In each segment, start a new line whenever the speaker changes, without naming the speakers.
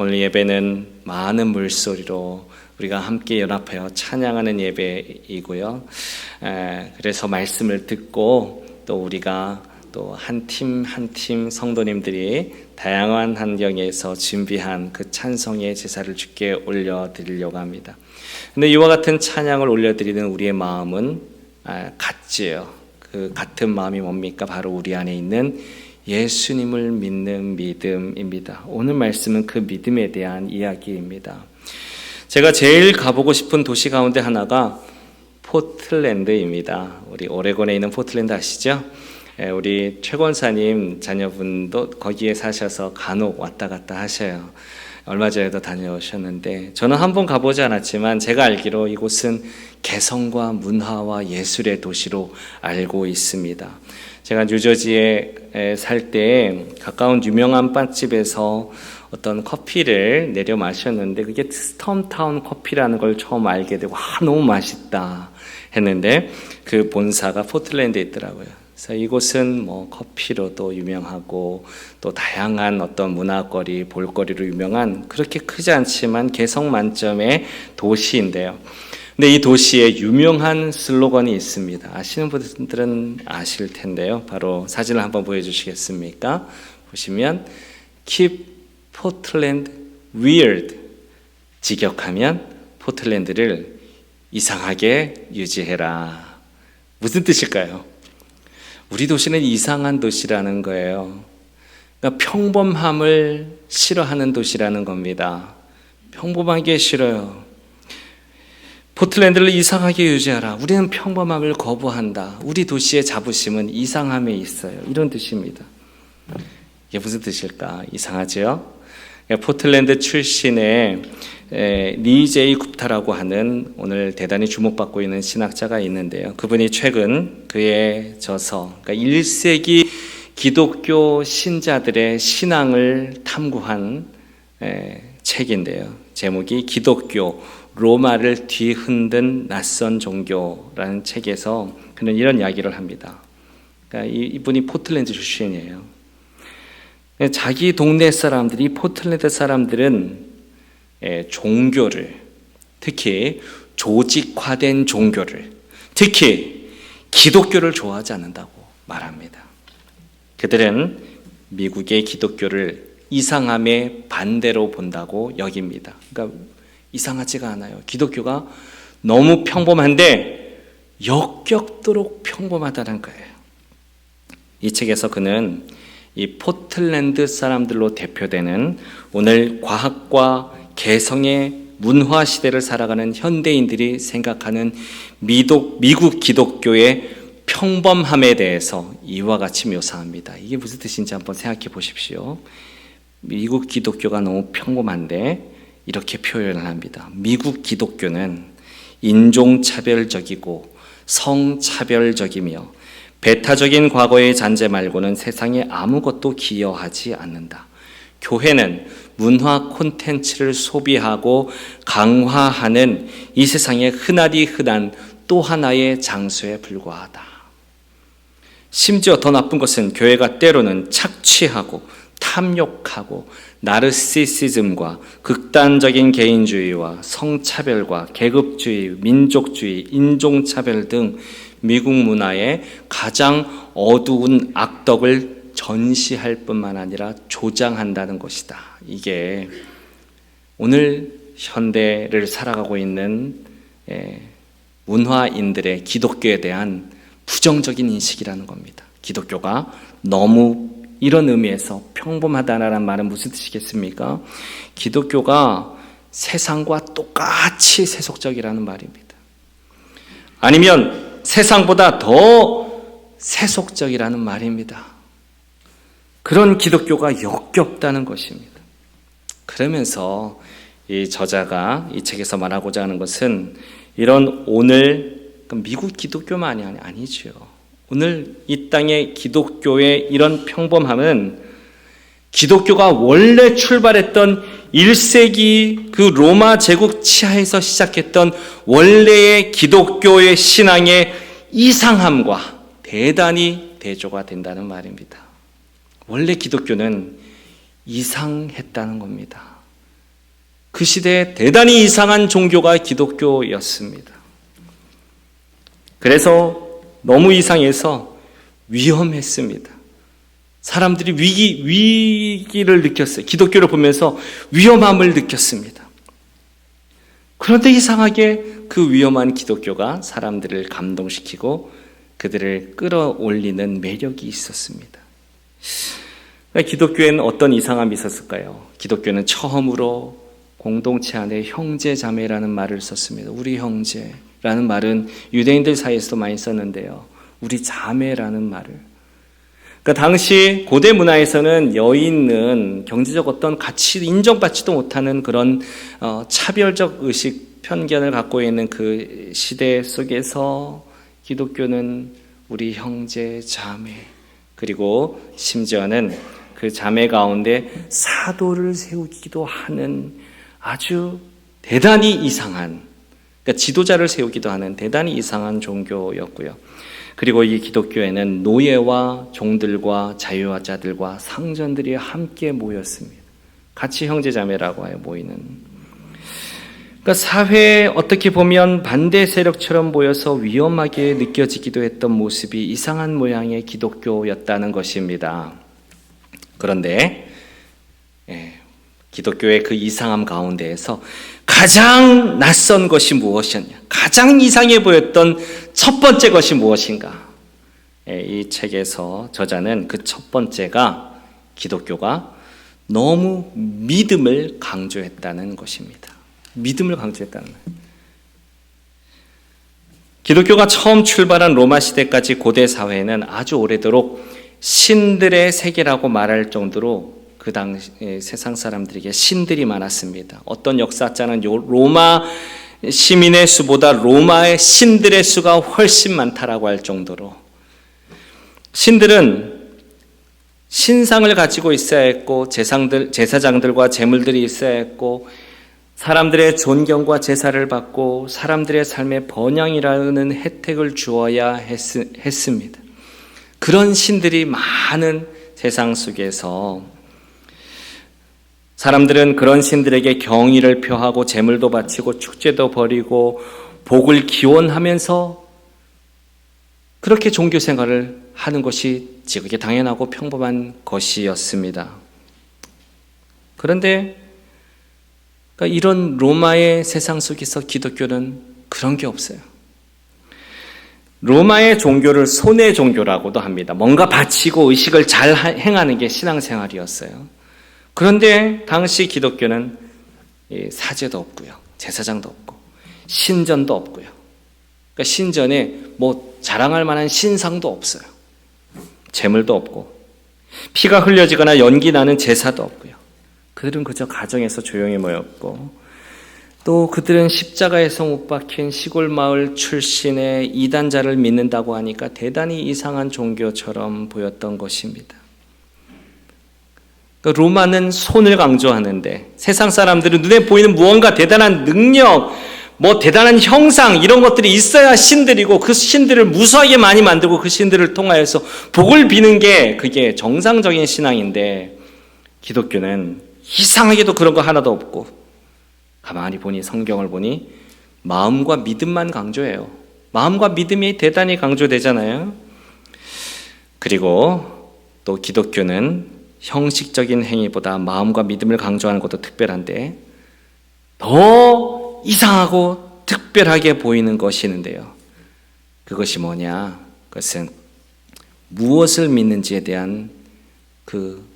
오늘 예배는 많은 물소리로 우리가 함께 연합하여 찬양하는 예배이고요. 에, 그래서 말씀을 듣고 또 우리가 또 한 팀 한 팀 성도님들이 다양한 환경에서 준비한 그 찬송의 제사를 주께 올려드리려고 합니다. 근데 이와 같은 찬양을 올려드리는 우리의 마음은 아, 같지요. 그 같은 마음이 뭡니까? 바로 우리 안에 있는 예수님을 믿는 믿음입니다. 오늘 말씀은 그 믿음에 대한 이야기입니다. 제가 제일 가보고 싶은 도시 가운데 하나가 포틀랜드입니다. 우리 오레곤에 있는 포틀랜드 아시죠? 예, 우리 최 권사님 자녀분도 거기에 사셔서 간혹 왔다 갔다 하셔요. 얼마 전에도 다녀오셨는데 저는 한 번 가보지 않았지만 제가 알기로 이곳은 개성과 문화와 예술의 도시로 알고 있습니다. 제가 뉴저지에 살 때 가까운 유명한 빵집에서 어떤 커피를 내려 마셨는데 그게 스톰타운 커피라는 걸 처음 알게 되고 와 너무 맛있다 했는데 그 본사가 포틀랜드에 있더라고요. 그래서 이곳은 뭐 커피로도 유명하고 또 다양한 어떤 문화거리, 볼거리로 유명한 그렇게 크지 않지만 개성 만점의 도시인데요. 근데 이 도시에 유명한 슬로건이 있습니다. 아시는 분들은 아실 텐데요. 바로 사진을 한번 보여주시겠습니까? 보시면 Keep Portland Weird. 직역하면 포틀랜드를 이상하게 유지해라. 무슨 뜻일까요? 우리 도시는 이상한 도시라는 거예요. 그러니까 평범함을 싫어하는 도시라는 겁니다. 평범한 게 싫어요. 포틀랜드를 이상하게 유지하라. 우리는 평범함을 거부한다. 우리 도시의 자부심은 이상함에 있어요. 이런 뜻입니다. 이게 무슨 뜻일까? 이상하죠? 포틀랜드 출신의 리제이 굽타라고 하는 오늘 대단히 주목받고 있는 신학자가 있는데요. 그분이 최근 그의 저서, 그러니까 1세기 기독교 신자들의 신앙을 탐구한 책인데요. 제목이 기독교 로마를 뒤흔든 낯선 종교라는 책에서 그는 이런 이야기를 합니다. 그러니까 이분이 포틀랜드 출신이에요. 자기 동네 사람들이 포틀랜드 사람들은 종교를 특히 조직화된 종교를 특히 기독교를 좋아하지 않는다고 말합니다. 그들은 미국의 기독교를 이상함의 반대로 본다고 여깁니다. 그러니까 이상하지가 않아요. 기독교가 너무 평범한데 역겹도록 평범하다는 거예요. 이 책에서 그는 이 포틀랜드 사람들로 대표되는 오늘 과학과 개성의 문화 시대를 살아가는 현대인들이 생각하는 미독, 미국 기독교의 평범함에 대해서 이와 같이 묘사합니다. 이게 무슨 뜻인지 한번 생각해 보십시오. 미국 기독교가 너무 평범한데 이렇게 표현을 합니다. 미국 기독교는 인종차별적이고 성차별적이며 배타적인 과거의 잔재 말고는 세상에 아무것도 기여하지 않는다. 교회는 문화 콘텐츠를 소비하고 강화하는 이 세상에 흔하디 흔한 또 하나의 장소에 불과하다. 심지어 더 나쁜 것은 교회가 때로는 착취하고 탐욕하고 나르시시즘과 극단적인 개인주의와 성차별과 계급주의, 민족주의, 인종차별 등 미국 문화의 가장 어두운 악덕을 전시할 뿐만 아니라 조장한다는 것이다. 이게 오늘 현대를 살아가고 있는 예, 문화인들의 기독교에 대한 부정적인 인식이라는 겁니다. 기독교가 너무 이런 의미에서 평범하다라는 말은 무슨 뜻이겠습니까? 기독교가 세상과 똑같이 세속적이라는 말입니다. 아니면 세상보다 더 세속적이라는 말입니다. 그런 기독교가 역겹다는 것입니다. 그러면서 이 저자가 이 책에서 말하고자 하는 것은 이런 오늘 미국 기독교만이 아니죠. 오늘 이 땅의 기독교의 이런 평범함은 기독교가 원래 출발했던 1세기 그 로마 제국 치하에서 시작했던 원래의 기독교의 신앙의 이상함과 대단히 대조가 된다는 말입니다. 원래 기독교는 이상했다는 겁니다. 그 시대에 대단히 이상한 종교가 기독교였습니다. 그래서 너무 이상해서 위험했습니다. 사람들이 위기, 위기를 느꼈어요. 기독교를 보면서 위험함을 느꼈습니다. 그런데 이상하게 그 위험한 기독교가 사람들을 감동시키고 그들을 끌어올리는 매력이 있었습니다. 기독교에는 어떤 이상함이 있었을까요? 기독교는 처음으로 공동체 안에 형제 자매라는 말을 썼습니다. 우리 형제 라는 말은 유대인들 사이에서도 많이 썼는데요. 우리 자매라는 말을. 그러니까 당시 고대 문화에서는 여인은 경제적 어떤 가치 인정받지도 못하는 그런 어, 차별적 의식 편견을 갖고 있는 그 시대 속에서 기독교는 우리 형제 자매 그리고 심지어는 그 자매 가운데 사도를 세우기도 하는 아주 대단히 이상한 그러니까 지도자를 세우기도 하는 대단히 이상한 종교였고요. 그리고 이 기독교에는 노예와 종들과 자유자들과 상전들이 함께 모였습니다. 같이 형제자매라고 하여 모이는. 그러니까 사회에 어떻게 보면 반대 세력처럼 보여서 위험하게 느껴지기도 했던 모습이 이상한 모양의 기독교였다는 것입니다. 그런데 예, 기독교의 그 이상함 가운데에서 가장 낯선 것이 무엇이었냐? 가장 이상해 보였던 첫 번째 것이 무엇인가? 예, 이 책에서 저자는 그 첫 번째가 기독교가 너무 믿음을 강조했다는 것입니다. 믿음을 강조했다는 거예요. 기독교가 처음 출발한 로마 시대까지 고대 사회는 아주 오래도록 신들의 세계라고 말할 정도로 그 당시 세상 사람들에게 신들이 많았습니다. 어떤 역사자는 로마 시민의 수보다 로마의 신들의 수가 훨씬 많다라고 할 정도로 신들은 신상을 가지고 있어야 했고 제상들 제사장들과 제물들이 있어야 했고 사람들의 존경과 제사를 받고 사람들의 삶의 번영이라는 혜택을 주어야 했, 했습니다. 그런 신들이 많은 세상 속에서 사람들은 그런 신들에게 경의를 표하고 제물도 바치고 축제도 벌이고 복을 기원하면서 그렇게 종교 생활을 하는 것이 지극히 당연하고 평범한 것이었습니다. 그런데 그러니까 이런 로마의 세상 속에서 기독교는 그런 게 없어요. 로마의 종교를 손의 종교라고도 합니다. 뭔가 바치고 의식을 잘 행하는 게 신앙생활이었어요. 그런데 당시 기독교는 사제도 없고요. 제사장도 없고 신전도 없고요. 그러니까 신전에 뭐 자랑할 만한 신상도 없어요. 재물도 없고 피가 흘려지거나 연기 나는 제사도 없고요. 그들은 그저 가정에서 조용히 모였고 또 그들은 십자가에서 못 박힌 시골 마을 출신의 이단자를 믿는다고 하니까 대단히 이상한 종교처럼 보였던 것입니다. 로마는 손을 강조하는데 세상 사람들은 눈에 보이는 무언가 대단한 능력, 뭐 대단한 형상 이런 것들이 있어야 신들이고 그 신들을 무수하게 많이 만들고 그 신들을 통하여서 복을 비는 게 그게 정상적인 신앙인데 기독교는 이상하게도 그런 거 하나도 없고 가만히 보니 성경을 보니 마음과 믿음만 강조해요. 마음과 믿음이 대단히 강조되잖아요. 그리고 또 기독교는 형식적인 행위보다 마음과 믿음을 강조하는 것도 특별한데 더 이상하고 특별하게 보이는 것이 있는데요. 그것이 뭐냐? 그것은 무엇을 믿는지에 대한 그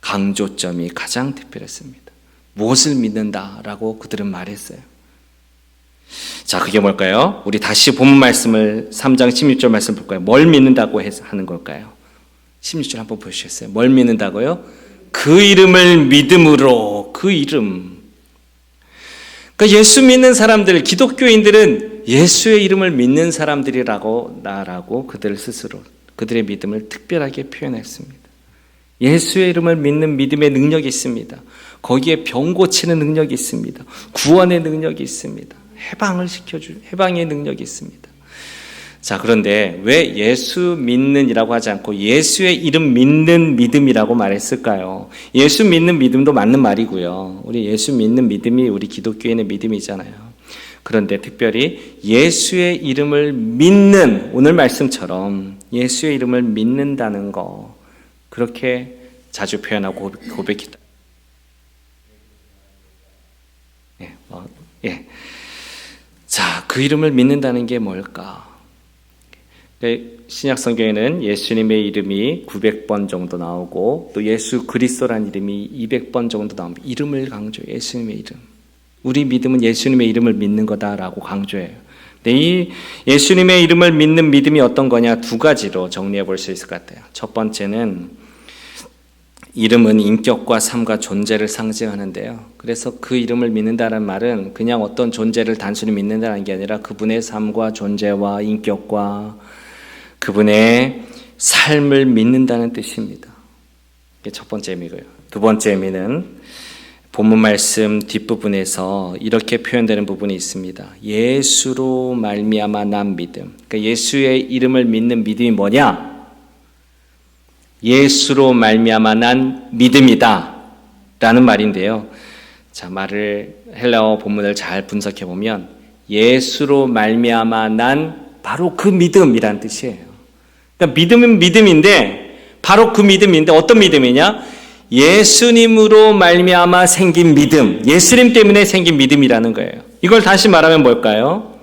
강조점이 가장 특별했습니다. 무엇을 믿는다라고 그들은 말했어요. 자, 그게 뭘까요? 우리 다시 본 말씀을 3장 16절 말씀 볼까요? 뭘 믿는다고 하는 걸까요? 16절 한번 보시겠어요? 뭘 믿는다고요? 그 이름을 믿음으로 그 이름. 그러니까 예수 믿는 사람들, 기독교인들은 예수의 이름을 믿는 사람들이라고 나라고 그들 스스로 그들의 믿음을 특별하게 표현했습니다. 예수의 이름을 믿는 믿음의 능력이 있습니다. 거기에 병 고치는 능력이 있습니다. 구원의 능력이 있습니다. 해방을 시켜주 해방의 능력이 있습니다. 자, 그런데 왜 예수 믿는이라고 하지 않고 예수의 이름 믿는 믿음이라고 말했을까요? 예수 믿는 믿음도 맞는 말이고요. 우리 예수 믿는 믿음이 우리 기독교인의 믿음이잖아요. 그런데 특별히 예수의 이름을 믿는 오늘 말씀처럼 예수의 이름을 믿는다는 거 그렇게 자주 표현하고 고백했다. 예, 어, 예. 자, 그 이름을 믿는다는 게 뭘까? 네, 신약 성경에는 예수님의 이름이 900번 정도 나오고 또 예수 그리스도란 이름이 200번 정도 나옵니다. 이름을 강조, 예수님의 이름. 우리 믿음은 예수님의 이름을 믿는 거다라고 강조해요. 네, 이 예수님의 이름을 믿는 믿음이 어떤 거냐 두 가지로 정리해 볼 수 있을 것 같아요. 첫 번째는 이름은 인격과 삶과 존재를 상징하는데요. 그래서 그 이름을 믿는다는 말은 그냥 어떤 존재를 단순히 믿는다는 게 아니라 그분의 삶과 존재와 인격과 그분의 삶을 믿는다는 뜻입니다. 이게 첫 번째 의미고요. 두 번째 의미는 본문 말씀 뒷부분에서 이렇게 표현되는 부분이 있습니다. 예수로 말미암아 난 믿음. 그러니까 예수의 이름을 믿는 믿음이 뭐냐? 예수로 말미암아 난 믿음이다. 라는 말인데요. 자, 말을 헬라어 본문을 잘 분석해 보면 예수로 말미암아 난 바로 그 믿음이란 뜻이에요. 그러니까 믿음은 믿음인데 바로 그 믿음인데 어떤 믿음이냐? 예수님으로 말미암아 생긴 믿음, 예수님 때문에 생긴 믿음이라는 거예요. 이걸 다시 말하면 뭘까요?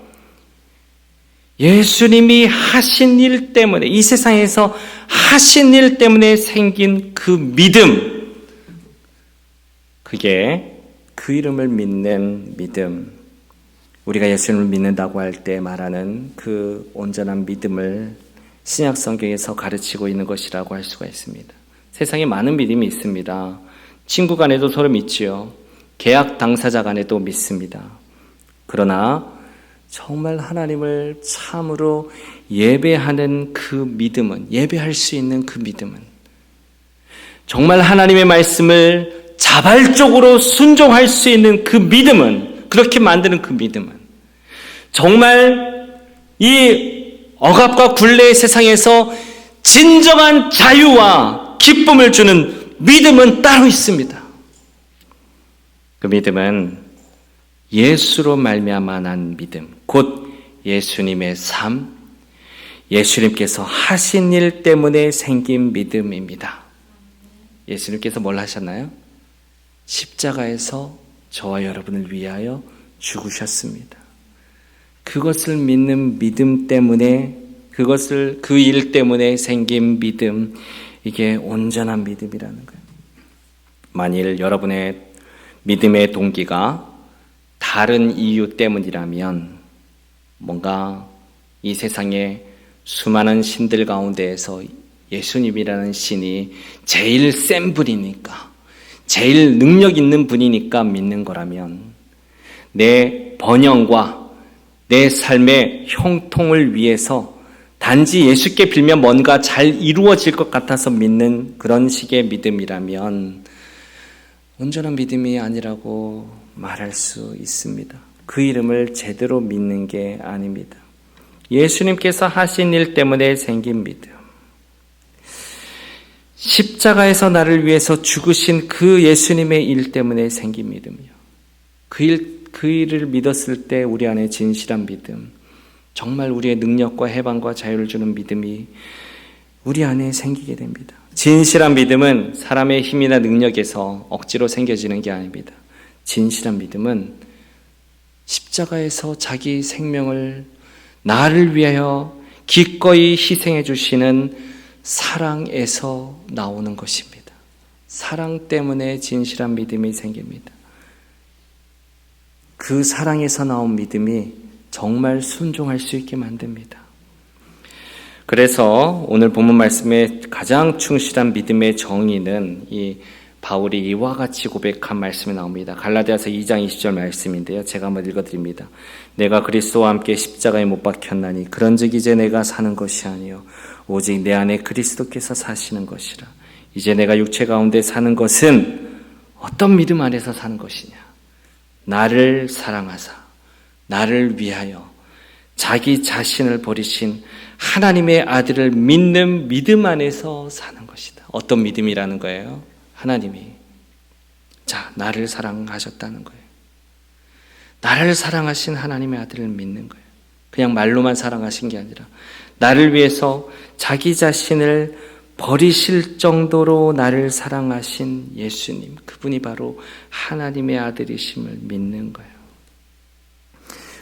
예수님이 하신 일 때문에 이 세상에서 하신 일 때문에 생긴 그 믿음, 그게 그 이름을 믿는 믿음. 우리가 예수님을 믿는다고 할 때 말하는 그 온전한 믿음을 신약 성경에서 가르치고 있는 것이라고 할 수가 있습니다. 세상에 많은 믿음이 있습니다. 친구 간에도 서로 믿지요. 계약 당사자 간에도 믿습니다. 그러나 정말 하나님을 참으로 예배하는 그 믿음은, 예배할 수 있는 그 믿음은, 정말 하나님의 말씀을 자발적으로 순종할 수 있는 그 믿음은, 그렇게 만드는 그 믿음은, 정말 이 억압과 굴레의 세상에서 진정한 자유와 기쁨을 주는 믿음은 따로 있습니다. 그 믿음은 예수로 말미암아 난 믿음, 곧 예수님의 삶, 예수님께서 하신 일 때문에 생긴 믿음입니다. 예수님께서 뭘 하셨나요? 십자가에서 저와 여러분을 위하여 죽으셨습니다. 그것을 믿는 믿음 때문에 그것을 그 일 때문에 생긴 믿음 이게 온전한 믿음이라는 거예요. 만일 여러분의 믿음의 동기가 다른 이유 때문이라면 뭔가 이 세상에 수많은 신들 가운데에서 예수님이라는 신이 제일 센 분이니까 제일 능력 있는 분이니까 믿는 거라면 내 번영과 내 삶의 형통을 위해서 단지 예수께 빌면 뭔가 잘 이루어질 것 같아서 믿는 그런 식의 믿음이라면 온전한 믿음이 아니라고 말할 수 있습니다. 그 이름을 제대로 믿는 게 아닙니다. 예수님께서 하신 일 때문에 생긴 믿음. 십자가에서 나를 위해서 죽으신 그 예수님의 일 때문에 생긴 믿음이요. 그 일, 그 일을 믿었을 때 우리 안에 진실한 믿음, 정말 우리의 능력과 해방과 자유를 주는 믿음이 우리 안에 생기게 됩니다. 진실한 믿음은 사람의 힘이나 능력에서 억지로 생겨지는 게 아닙니다. 진실한 믿음은 십자가에서 자기 생명을 나를 위하여 기꺼이 희생해 주시는 사랑에서 나오는 것입니다. 사랑 때문에 진실한 믿음이 생깁니다. 그 사랑에서 나온 믿음이 정말 순종할 수 있게 만듭니다. 그래서 오늘 본문 말씀에 가장 충실한 믿음의 정의는 이 바울이 이와 같이 고백한 말씀이 나옵니다. 갈라디아서 2장 20절 말씀인데요. 제가 한번 읽어드립니다. 내가 그리스도와 함께 십자가에 못 박혔나니 그런즉 이제 내가 사는 것이 아니요 오직 내 안에 그리스도께서 사시는 것이라. 이제 내가 육체 가운데 사는 것은 어떤 믿음 안에서 사는 것이냐? 나를 사랑하사 나를 위하여 자기 자신을 버리신 하나님의 아들을 믿는 믿음 안에서 사는 것이다. 어떤 믿음이라는 거예요? 하나님이 자, 나를 사랑하셨다는 거예요. 나를 사랑하신 하나님의 아들을 믿는 거예요. 그냥 말로만 사랑하신 게 아니라 나를 위해서 자기 자신을 버리실 정도로 나를 사랑하신 예수님, 그분이 바로 하나님의 아들이심을 믿는 거예요.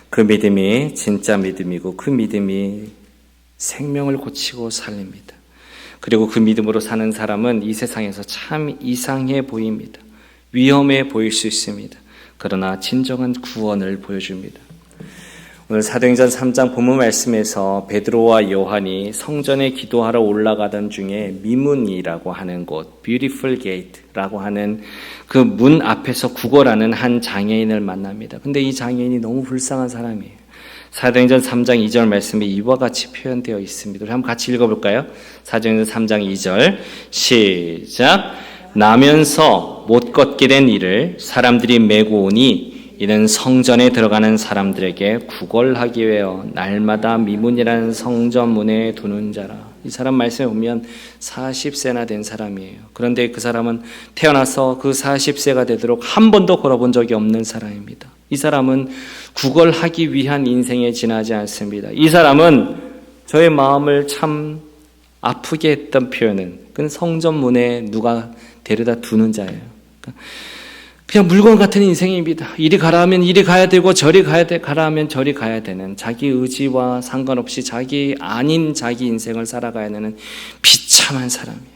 그 믿음이 진짜 믿음이고 그 믿음이 생명을 고치고 살립니다. 그리고 그 믿음으로 사는 사람은 이 세상에서 참 이상해 보입니다. 위험해 보일 수 있습니다. 그러나 진정한 구원을 보여줍니다. 오늘 사도행전 3장 본문 말씀에서 베드로와 요한이 성전에 기도하러 올라가던 중에 미문이라고 하는 곳, Beautiful Gate라고 하는 그 문 앞에서 구걸하는 한 장애인을 만납니다. 근데 이 장애인이 너무 불쌍한 사람이에요. 사도행전 3장 2절 말씀에 이와 같이 표현되어 있습니다. 우리 한번 같이 읽어볼까요? 사도행전 3장 2절 시작 나면서 못 걷게 된 이를 사람들이 메고 오니 이는 성전에 들어가는 사람들에게 구걸하기 위하여 날마다 미문이라는 성전 문에 두는 자라. 이 사람 말씀에 보면 40세나 된 사람이에요. 그런데 그 사람은 태어나서 그 40세가 되도록 한 번도 걸어본 적이 없는 사람입니다. 이 사람은 구걸하기 위한 인생에 지나지 않습니다. 이 사람은 저의 마음을 참 아프게 했던 표현은 그건 성전 문에 누가 데려다 두는 자예요. 그냥 물건 같은 인생입니다. 이리 가라 하면 이리 가야 되고 저리 가야 돼 가라 하면 저리 가야 되는 자기 의지와 상관없이 자기 아닌 자기 인생을 살아가야 되는 비참한 사람이에요.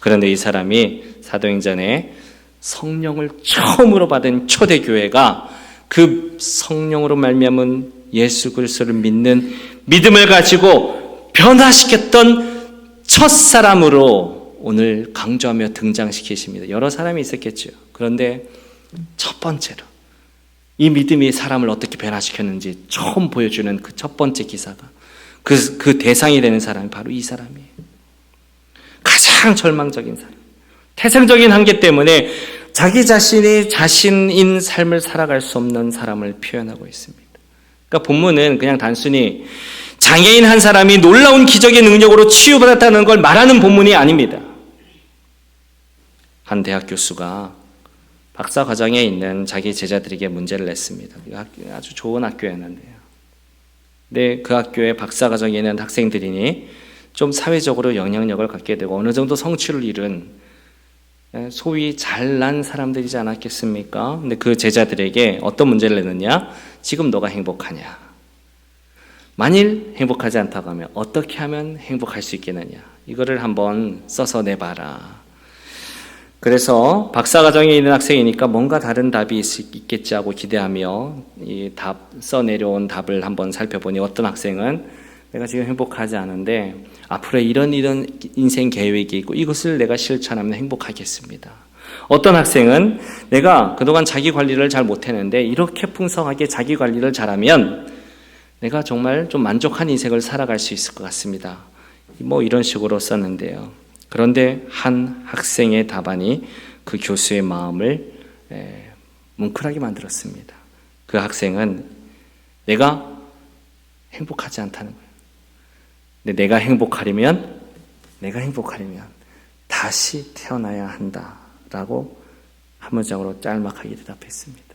그런데 이 사람이 사도행전에 성령을 처음으로 받은 초대 교회가 그 성령으로 말미암은 예수 그리스도를 믿는 믿음을 가지고 변화시켰던 첫 사람으로 오늘 강조하며 등장시키십니다. 여러 사람이 있었겠죠. 그런데 첫 번째로 이 믿음이 사람을 어떻게 변화시켰는지 처음 보여주는 그 첫 번째 기사가 그, 그 대상이 되는 사람이 바로 이 사람이에요. 가장 절망적인 사람. 태생적인 한계 때문에 자기 자신이 자신인 삶을 살아갈 수 없는 사람을 표현하고 있습니다. 그러니까 본문은 그냥 단순히 장애인 한 사람이 놀라운 기적의 능력으로 치유받았다는 걸 말하는 본문이 아닙니다. 한 대학 교수가 박사 과정에 있는 자기 제자들에게 문제를 냈습니다. 아주 좋은 학교였는데요. 근데 그 학교에 박사 과정에 있는 학생들이니 좀 사회적으로 영향력을 갖게 되고 어느 정도 성취를 이룬 소위 잘난 사람들이지 않았겠습니까? 근데 그 제자들에게 어떤 문제를 내느냐? 지금 너가 행복하냐? 만일 행복하지 않다고 하면 어떻게 하면 행복할 수 있겠느냐? 이거를 한번 써서 내봐라. 그래서 박사과정에 있는 학생이니까 뭔가 다른 답이 있겠지 하고 기대하며 이 답 써내려온 답을 한번 살펴보니 어떤 학생은 내가 지금 행복하지 않은데 앞으로 이런 이런 인생 계획이 있고 이것을 내가 실천하면 행복하겠습니다. 어떤 학생은 내가 그동안 자기 관리를 잘 못했는데 이렇게 풍성하게 자기 관리를 잘하면 내가 정말 좀 만족한 인생을 살아갈 수 있을 것 같습니다. 뭐 이런 식으로 썼는데요. 그런데 한 학생의 답안이 그 교수의 마음을 뭉클하게 만들었습니다. 그 학생은 내가 행복하지 않다는 거예요. 내가 행복하려면 내가 행복하려면 다시 태어나야 한다라고 한 문장으로 짤막하게 대답했습니다.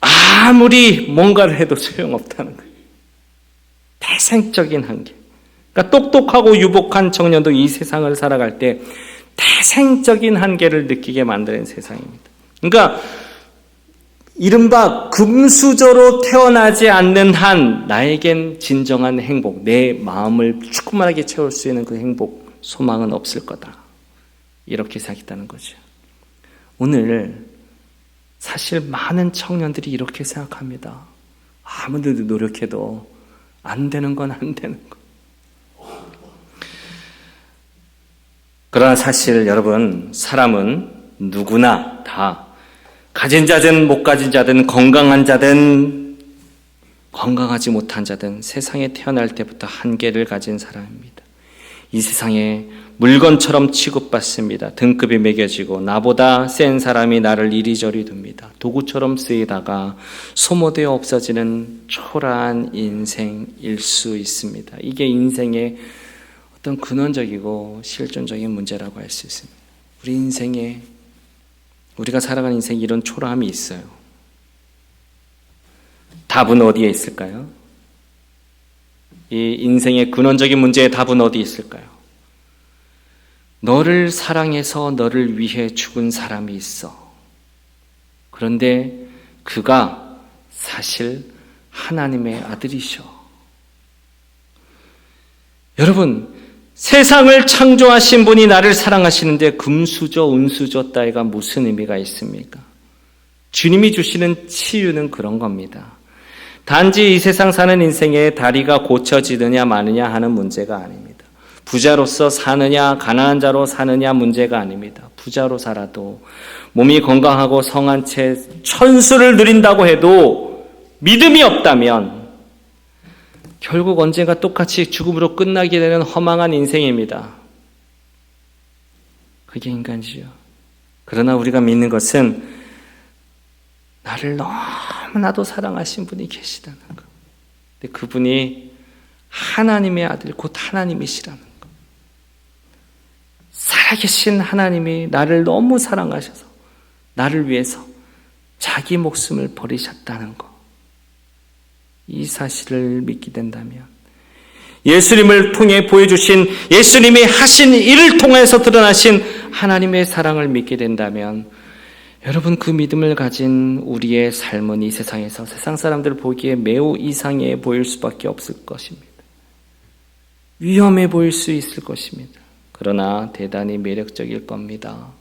아무리 뭔가를 해도 소용없다는 거예요. 태생적인 한계. 그러니까 똑똑하고 유복한 청년도 이 세상을 살아갈 때 태생적인 한계를 느끼게 만드는 세상입니다. 그러니까 이른바 금수저로 태어나지 않는 한 나에겐 진정한 행복, 내 마음을 충만하게 채울 수 있는 그 행복, 소망은 없을 거다. 이렇게 생각했다는 거죠. 오늘 사실 많은 청년들이 이렇게 생각합니다. 아무리 노력해도 안 되는 건 안 되는 거. 그러나 사실 여러분, 사람은 누구나 다 가진 자든 못 가진 자든 건강한 자든 건강하지 못한 자든 세상에 태어날 때부터 한계를 가진 사람입니다. 이 세상에 물건처럼 취급받습니다. 등급이 매겨지고 나보다 센 사람이 나를 이리저리 둡니다. 도구처럼 쓰이다가 소모되어 없어지는 초라한 인생일 수 있습니다. 이게 인생의 어떤 근원적이고 실존적인 문제라고 할 수 있습니다. 우리 인생에 우리가 살아가는 인생에 이런 초라함이 있어요. 답은 어디에 있을까요? 이 인생의 근원적인 문제의 답은 어디 있을까요? 너를 사랑해서 너를 위해 죽은 사람이 있어. 그런데 그가 사실 하나님의 아들이셔. 여러분, 세상을 창조하신 분이 나를 사랑하시는데 금수저, 은수저 따위가 무슨 의미가 있습니까? 주님이 주시는 치유는 그런 겁니다. 단지 이 세상 사는 인생에 다리가 고쳐지느냐 마느냐 하는 문제가 아닙니다. 부자로서 사느냐 가난한 자로 사느냐 문제가 아닙니다. 부자로 살아도 몸이 건강하고 성한 채 천수를 누린다고 해도 믿음이 없다면 결국 언젠가 똑같이 죽음으로 끝나게 되는 허망한 인생입니다. 그게 인간이죠. 그러나 우리가 믿는 것은 나를 너무나도 사랑하신 분이 계시다는 것. 근데 그분이 하나님의 아들, 곧 하나님이시라는 것. 살아계신 하나님이 나를 너무 사랑하셔서 나를 위해서 자기 목숨을 버리셨다는 것. 이 사실을 믿게 된다면 예수님을 통해 보여주신 예수님이 하신 일을 통해서 드러나신 하나님의 사랑을 믿게 된다면 여러분 그 믿음을 가진 우리의 삶은 이 세상에서 세상 사람들 보기에 매우 이상해 보일 수밖에 없을 것입니다. 위험해 보일 수 있을 것입니다. 그러나 대단히 매력적일 겁니다.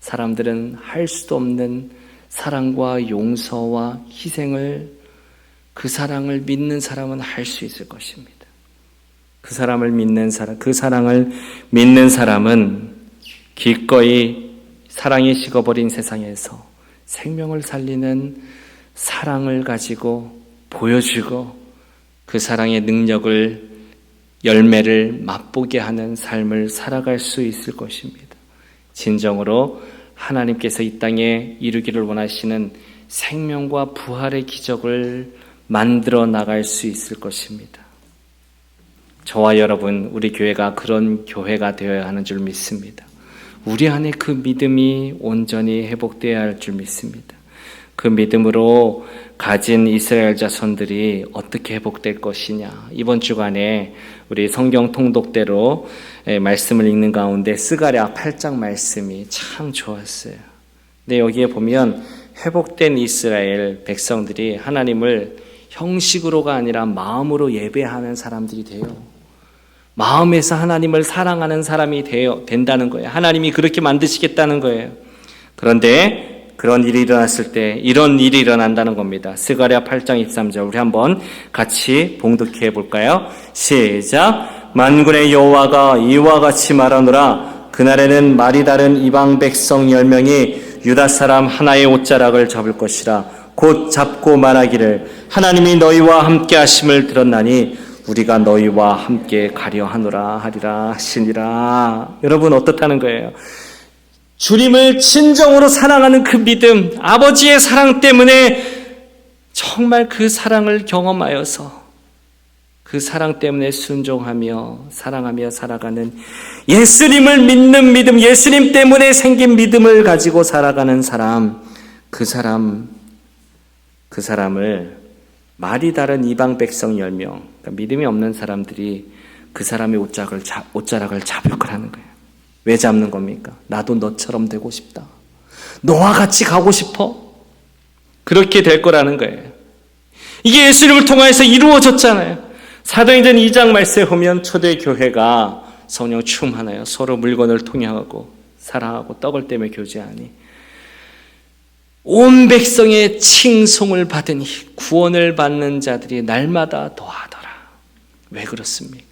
사람들은 할 수도 없는 사랑과 용서와 희생을 그 사랑을 믿는 사람은 할 수 있을 것입니다. 그 사람을 믿는 사람, 그 사랑을 믿는 사람은 기꺼이 사랑이 식어버린 세상에서 생명을 살리는 사랑을 가지고 보여주고 그 사랑의 능력을 열매를 맛보게 하는 삶을 살아갈 수 있을 것입니다. 진정으로 하나님께서 이 땅에 이루기를 원하시는 생명과 부활의 기적을 만들어 나갈 수 있을 것입니다. 저와 여러분, 우리 교회가 그런 교회가 되어야 하는 줄 믿습니다. 우리 안에 그 믿음이 온전히 회복되어야 할 줄 믿습니다. 그 믿음으로 가진 이스라엘 자손들이 어떻게 회복될 것이냐. 이번 주간에 우리 성경 통독대로 말씀을 읽는 가운데 스가랴 8장 말씀이 참 좋았어요. 근데 여기에 보면 회복된 이스라엘 백성들이 하나님을 형식으로가 아니라 마음으로 예배하는 사람들이 돼요. 마음에서 하나님을 사랑하는 사람이 되어 된다는 거예요. 하나님이 그렇게 만드시겠다는 거예요. 그런데 그런 일이 일어났을 때 이런 일이 일어난다는 겁니다. 스가랴 8장 23절 우리 한번 같이 봉독해 볼까요? 시작. 만군의 여호와가 이와 같이 말하노라 그날에는 말이 다른 이방 백성 열 명이 유다 사람 하나의 옷자락을 잡을 것이라 곧 잡고 말하기를 하나님이 너희와 함께 하심을 들었나니 우리가 너희와 함께 가려 하노라 하리라 하시니라. 여러분 어떻다는 거예요? 주님을 진정으로 사랑하는 그 믿음, 아버지의 사랑 때문에 정말 그 사랑을 경험하여서 그 사랑 때문에 순종하며 사랑하며 살아가는 예수님을 믿는 믿음, 예수님 때문에 생긴 믿음을 가지고 살아가는 사람, 그 사람, 그 사람을 말이 다른 이방 백성 10명, 그러니까 믿음이 없는 사람들이 그 사람의 옷자락을, 잡, 옷자락을 잡을 거라는 거예요. 왜 잡는 겁니까? 나도 너처럼 되고 싶다. 너와 같이 가고 싶어. 그렇게 될 거라는 거예요. 이게 예수님을 통하여서 이루어졌잖아요. 사도행전 2장 말씀에 보면 초대 교회가 성령 충만하여 서로 물건을 통용하고 사랑하고 떡을 떼며 교제하니 온 백성의 칭송을 받으니 구원을 받는 자들이 날마다 더하더라. 왜 그렇습니까?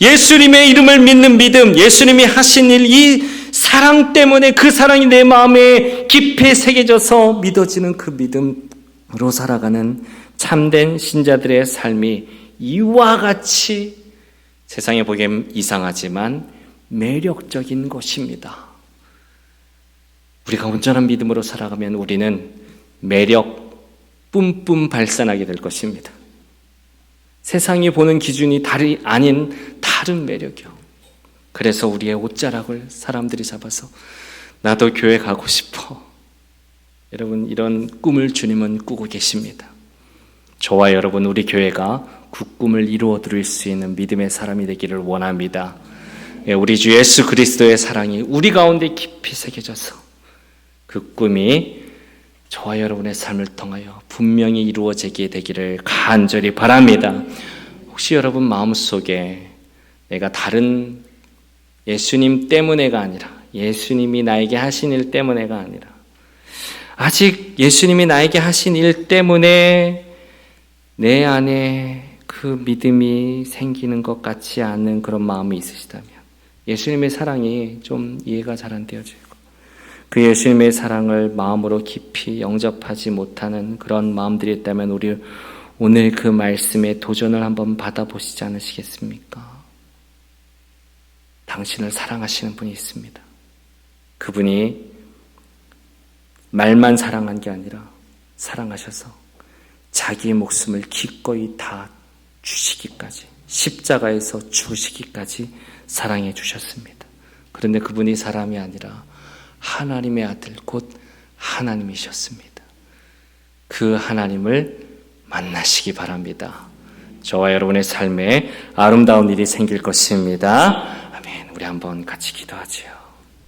예수님의 이름을 믿는 믿음, 예수님이 하신 일, 이 사랑 때문에 그 사랑이 내 마음에 깊이 새겨져서 믿어지는 그 믿음으로 살아가는 참된 신자들의 삶이 이와 같이 세상에 보기엔 이상하지만 매력적인 것입니다. 우리가 온전한 믿음으로 살아가면 우리는 매력 뿜뿜 발산하게 될 것입니다. 세상이 보는 기준이 다리 아닌 다른 매력이요. 그래서 우리의 옷자락을 사람들이 잡아서 나도 교회 가고 싶어. 여러분 이런 꿈을 주님은 꾸고 계십니다. 저와 여러분 우리 교회가 그 꿈을 이루어 드릴 수 있는 믿음의 사람이 되기를 원합니다. 예, 우리 주 예수 그리스도의 사랑이 우리 가운데 깊이 새겨져서 그 꿈이 저와 여러분의 삶을 통하여 분명히 이루어지게 되기를 간절히 바랍니다. 혹시 여러분 마음속에 내가 다른 예수님 때문에가 아니라 예수님이 나에게 하신 일 때문에가 아니라 아직 예수님이 나에게 하신 일 때문에 내 안에 그 믿음이 생기는 것 같지 않은 그런 마음이 있으시다면 예수님의 사랑이 좀 이해가 잘 안 되어지고 그 예수님의 사랑을 마음으로 깊이 영접하지 못하는 그런 마음들이 있다면 우리 오늘 그 말씀에 도전을 한번 받아보시지 않으시겠습니까? 당신을 사랑하시는 분이 있습니다. 그분이 말만 사랑한 게 아니라 사랑하셔서 자기의 목숨을 기꺼이 다 주시기까지 십자가에서 주시기까지 사랑해 주셨습니다. 그런데 그분이 사람이 아니라 하나님의 아들 곧 하나님이셨습니다. 그 하나님을 만나시기 바랍니다. 저와 여러분의 삶에 아름다운 일이 생길 것입니다. 아멘. 우리 한번 같이 기도하지요.